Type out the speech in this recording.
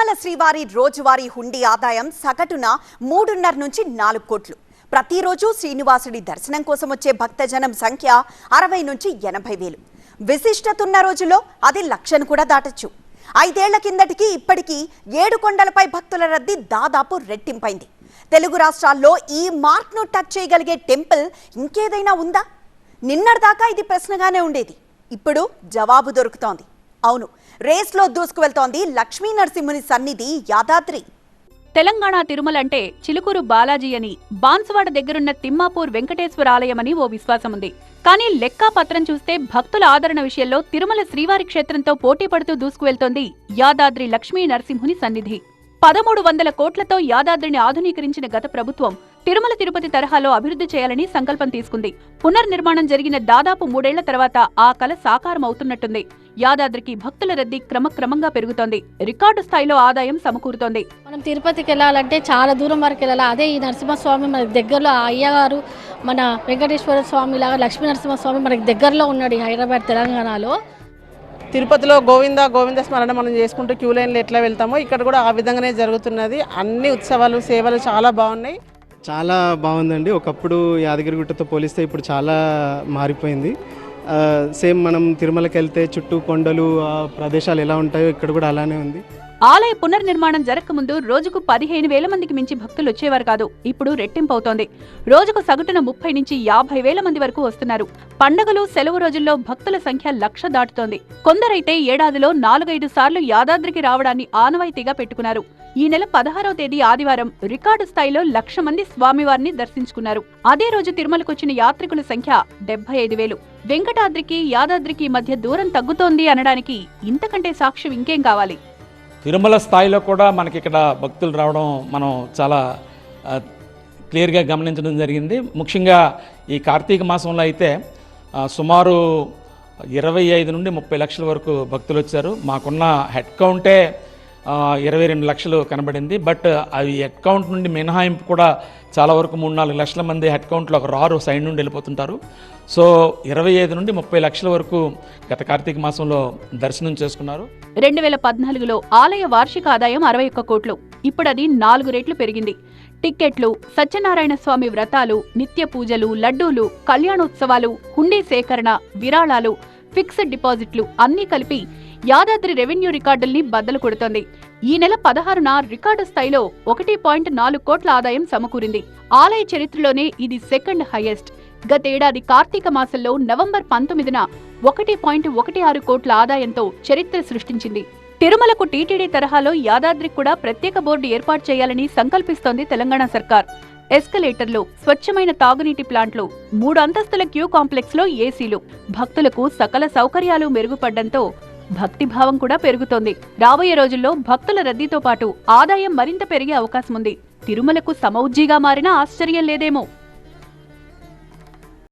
తిరుమల శ్రీవారి రోజువారీ హుండీ ఆదాయం సగటున మూడున్నర నుంచి నాలుగు కోట్లు. ప్రతిరోజు శ్రీనివాసుడి దర్శనం కోసం వచ్చే భక్తజనం సంఖ్య అరవై నుంచి ఎనభై వేలు. విశిష్టతున్న రోజులో అది లక్షను కూడా దాటచ్చు. ఐదేళ్ళ కిందటికి ఇప్పటికీ ఏడు కొండలపై భక్తుల రద్దీ దాదాపు రెట్టింపైంది. తెలుగు రాష్ట్రాల్లో ఈ మార్క్ను టచ్ చేయగలిగే టెంపుల్ ఇంకేదైనా ఉందా? నిన్నటిదాకా ఇది ప్రశ్నగానే ఉండేది. ఇప్పుడు జవాబు దొరుకుతోంది. అవును రేస్లో దూసుకువెళ్తోంది లక్ష్మీ నరసింహుని సన్నిధి యాదాద్రి. తెలంగాణ తిరుమల అంటే చిలుకూరు బాలాజీ అని బాన్సువాడ దగ్గరున్న తిమ్మాపూర్ వెంకటేశ్వర ఆలయమని ఓ విశ్వాసం ఉంది. కానీ లెక్కా పత్రం చూస్తే భక్తుల ఆదరణ విషయంలో తిరుమల శ్రీవారి క్షేత్రంతో పోటీ పడుతూ దూసుకువెళ్తోంది యాదాద్రి లక్ష్మీ నరసింహుని సన్నిధి. పదమూడు వందల కోట్లతో యాదాద్రిని ఆధునీకరించిన గత ప్రభుత్వం తిరుమల తిరుపతి తరహాలో అభివృద్ధి చేయాలని సంకల్పం తీసుకుంది. పునర్నిర్మాణం జరిగిన దాదాపు మూడేళ్ళ తర్వాత ఆ కల సాకారం అవుతున్నట్టుంది యాదాద్రికి భక్తుల రద్దీ క్రమక్రమంగా పెరుగుతోంది. రికార్డు స్థాయిలో ఆదాయం సమకూరుతోంది. మనం తిరుపతికి వెళ్ళాలంటే చాలా దూరం వరకు వెళ్ళాలి. అదే ఈ నరసింహస్వామి మనకి దగ్గరలో ఆ అయ్యగారు మన వెంకటేశ్వర స్వామి లాగా లక్ష్మీ నరసింహస్వామి మనకి దగ్గరలో ఉన్నాడు హైదరాబాద్ తెలంగాణలో. తిరుపతిలో గోవింద గోవింద స్మరణ మనం చేసుకుంటూ క్యూ లైన్లో ఎట్లా వెళ్తామో ఇక్కడ కూడా ఆ విధంగానే జరుగుతున్నది. అన్ని ఉత్సవాలు సేవలు చాలా బాగున్నాయి. చాలా బాగుందండి. ఒకప్పుడు యాదగిరిగుట్టతో పోలిస్తే ఇప్పుడు చాలా మారిపోయింది. సేమ్ మనం తిరుమలకి వెళ్తే చుట్టూ కొండలు ఆ ప్రదేశాలు ఎలా ఉంటాయో ఇక్కడ కూడా అలానే ఉంది. ఆలయ పునర్నిర్మాణం జరగకముందు రోజుకు పదిహేను వేల మందికి మించి భక్తులు వచ్చేవారు కాదు. ఇప్పుడు రెట్టింపు అవుతోంది. రోజుకు సగటున ముప్పై నుంచి యాభై వేల మంది వరకు వస్తున్నారు. పండగలు సెలవు రోజుల్లో భక్తుల సంఖ్య లక్ష దాటుతోంది. కొందరైతే ఏడాదిలో నాలుగైదు సార్లు యాదాద్రికి రావడాన్ని ఆనవాయితీగా పెట్టుకున్నారు. ఈ నెల పదహారవ తేదీ ఆదివారం రికార్డు స్థాయిలో లక్ష మంది స్వామివారిని దర్శించుకున్నారు. అదే రోజు తిరుమలకొచ్చిన యాత్రికుల సంఖ్య డెబ్బై ఐదు వేలు. వెంకటాద్రికి యాదాద్రికి మధ్య దూరం తగ్గుతోంది అనడానికి ఇంతకంటే సాక్ష్యం ఇంకేం కావాలి? తిరుమల స్థాయిలో కూడా మనకి ఇక్కడ భక్తులు రావడం మనం చాలా క్లియర్గా గమనించడం జరిగింది. ముఖ్యంగా ఈ కార్తీక మాసంలో అయితే సుమారు ఇరవై ఐదు నుండి ముప్పై లక్షల వరకు భక్తులు వచ్చారు. మాకున్న హెడ్ కౌంటే ఇరవై రెండు లక్షలు కనబడింది. బట్ అవి హెడ్ నుండి మినహాయింపు కూడా చాలా వరకు మూడు నాలుగు లక్షల మంది హెడ్ ఒక రారు సైడ్ నుండి వెళ్ళిపోతుంటారు. సో ఇరవై ఐదు నుండి ముప్పై లక్షల వరకు గత కార్తీక మాసంలో దర్శనం చేసుకున్నారు. రెండు వేల పద్నాలుగులో ఆలయ వార్షిక ఆదాయం అరవై ఒక్క కోట్లు. ఇప్పుడది నాలుగు రెట్లు పెరిగింది. టిక్కెట్లు సత్యనారాయణ స్వామి వ్రతాలు నిత్య పూజలు లడ్డూలు కళ్యాణోత్సవాలు హుండీ సేకరణ విరాళాలు ఫిక్స్డ్ డిపాజిట్లు అన్నీ కలిపి యాదాద్రి రెవెన్యూ రికార్డుల్ని బద్దలు కొడుతోంది. ఈ నెల పదహారున రికార్డు స్థాయిలో ఒకటి పాయింట్ నాలుగు కోట్ల ఆదాయం సమకూరింది. ఆలయ చరిత్రలోనే ఇది సెకండ్ హైయెస్ట్. గతేడాది కార్తీక మాసంలో నవంబర్ పంతొమ్మిదిన ఒకటి పాయింట్ ఒకటి ఆరు కోట్ల ఆదాయంతో చరిత్ర సృష్టించింది. తిరుమలకు టీటీడీ తరహాలో యాదాద్రికి కూడా ప్రత్యేక బోర్డు ఏర్పాటు చేయాలని సంకల్పిస్తోంది తెలంగాణ సర్కార్. ఎస్కలేటర్లు స్వచ్ఛమైన తాగునీటి ప్లాంట్లు మూడు అంతస్తుల క్యూ కాంప్లెక్స్లో ఏసీలు. భక్తులకు సకల సౌకర్యాలు మెరుగుపడ్డంతో భక్తిభావం కూడా పెరుగుతోంది. రాబోయే రోజుల్లో భక్తుల రద్దీతో పాటు ఆదాయం మరింత పెరిగే అవకాశం ఉంది తిరుమలకు సమౌజ్జీగా మారినా ఆశ్చర్యం లేదేమో.